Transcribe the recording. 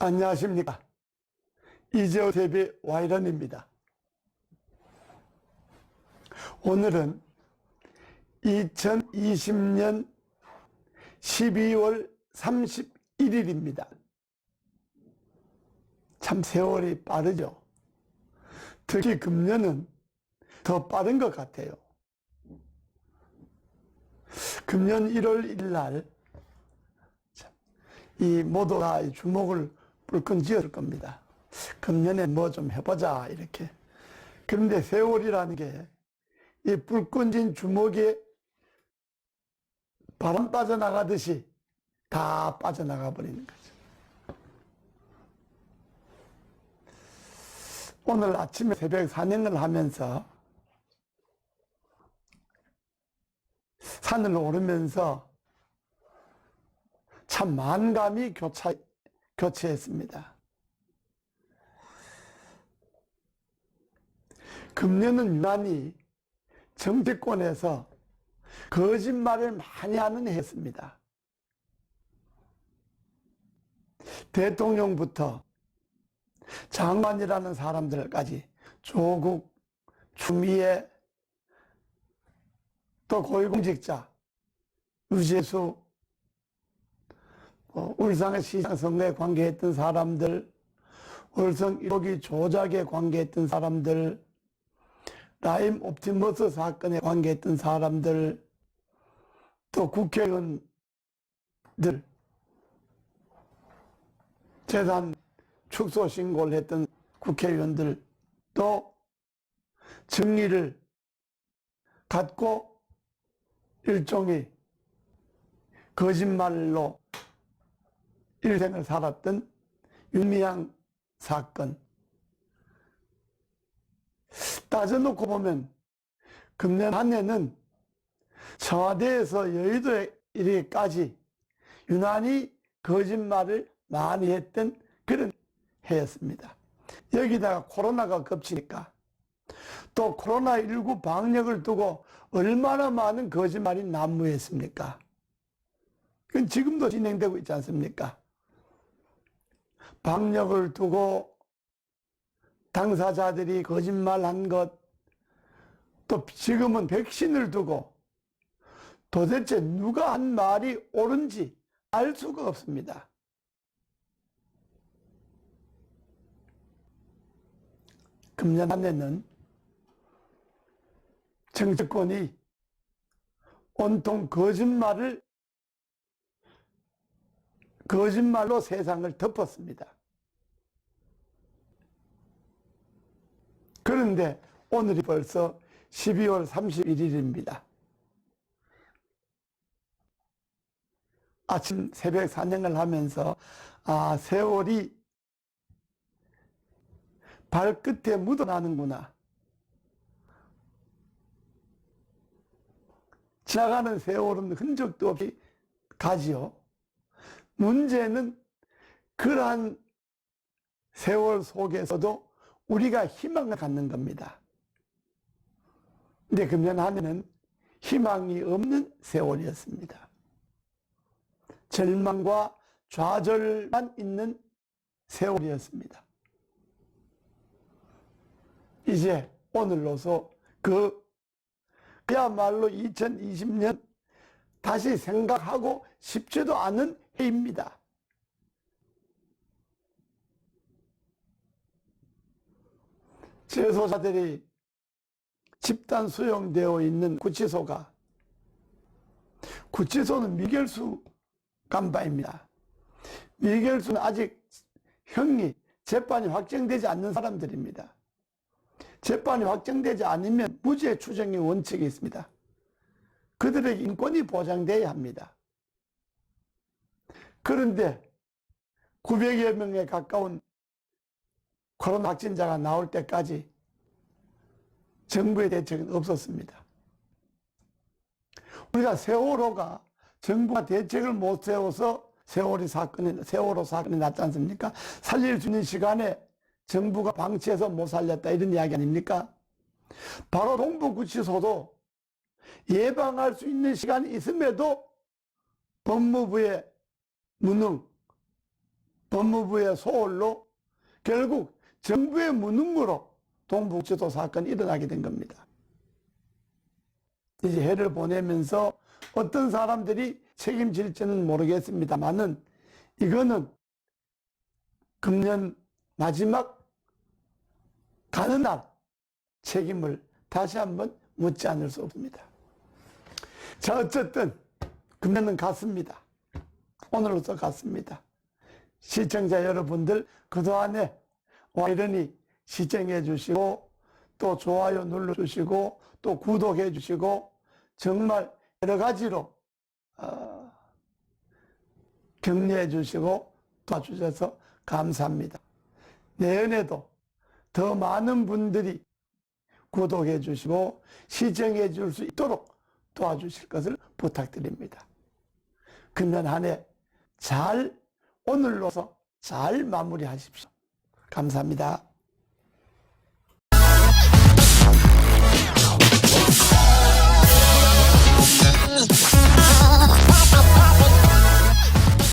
안녕하십니까. 이재호 TV 와이런입니다. 오늘은 2020년 12월 31일입니다. 참 세월이 빠르죠. 특히 금년은 더 빠른 것 같아요. 금년 1월 1일 날, 참, 이 모두가 이 주목을 불끈 지었을 겁니다. 금년에 뭐 좀 해보자, 이렇게. 그런데 세월이라는 게, 이 불끈 진 주먹에 바람 빠져나가듯이 다 빠져나가 버리는 거죠. 오늘 아침에 새벽 산행을 하면서 산을 오르면서 참 만감이 교차, 교체했습니다. 금년은 유난히 정치권에서 거짓말을 많이 하는 해였습니다. 대통령부터 장관이라는 사람들까지 조국, 추미애, 또 고위공직자, 유재수, 어, 울산의 시장 선거에 관계했던 사람들, 월성 1호기 조작에 관계했던 사람들, 라임 옵티머스 사건에 관계했던 사람들, 또 국회의원들, 재단 축소 신고를 했던 국회의원들, 또 정의를 갖고 일종의 거짓말로 일생을 살았던 윤미향 사건. 따져놓고 보면 금년 한 해는 청와대에서 여의도에 이르기까지 유난히 거짓말을 많이 했던 그런 해였습니다. 여기다가 코로나가 겹치니까 또 코로나19 방역을 두고 얼마나 많은 거짓말이 난무했습니까? 그건 지금도 진행되고 있지 않습니까? 방역을 두고 당사자들이 거짓말한 것, 또 지금은 백신을 두고 도대체 누가 한 말이 옳은지 알 수가 없습니다. 금년 한 해는 정치권이 온통 거짓말을 거짓말로 세상을 덮었습니다. 그런데 오늘이 벌써 12월 31일입니다. 아침 새벽 산행을 하면서 아 세월이 발끝에 묻어나는구나. 지나가는 세월은 흔적도 없이 가지요. 문제는 그러한 세월 속에서도 우리가 희망을 갖는 겁니다. 근데 금년 한 해는 희망이 없는 세월이었습니다. 절망과 좌절만 있는 세월이었습니다. 이제 오늘로서 그 그야말로 2020년 다시 생각하고 싶지도 않은 해 입니다. 재소자들이 집단 수용되어 있는 구치소가 구치소는 미결수 간바입니다. 미결수는 아직 형이 재판이 확정되지 않는 사람들입니다. 재판이 확정되지 않으면 무죄 추정의 원칙이 있습니다. 그들의 인권이 보장돼야 합니다. 그런데 900여 명에 가까운 코로나 확진자가 나올 때까지 정부의 대책은 없었습니다. 우리가 세월호가 정부가 대책을 못 세워서 세월이 사건이, 세월호 사건이 났지 않습니까? 살릴 수 있는 시간에 정부가 방치해서 못 살렸다 이런 이야기 아닙니까? 바로 동부구치소도 예방할 수 있는 시간이 있음에도 법무부의 무능, 법무부의 소홀로 결국 정부의 무능으로 동북지도 사건이 일어나게 된 겁니다. 이제 해를 보내면서 어떤 사람들이 책임질지는 모르겠습니다만은 이거는 금년 마지막 가는 날 책임을 다시 한번 묻지 않을 수 없습니다. 자, 어쨌든 금년은 갔습니다. 오늘로서 갔습니다. 시청자 여러분들 그동안에 와 이러니 시청해 주시고 또 좋아요 눌러 주시고 또 구독해 주시고 정말 여러 가지로 어, 격려해 주시고 도와주셔서 감사합니다. 내년에도 더 많은 분들이 구독해 주시고 시청해 줄 수 있도록 도와주실 것을 부탁드립니다. 금년 한 해 잘 오늘로서 잘 마무리하십시오. 감사합니다.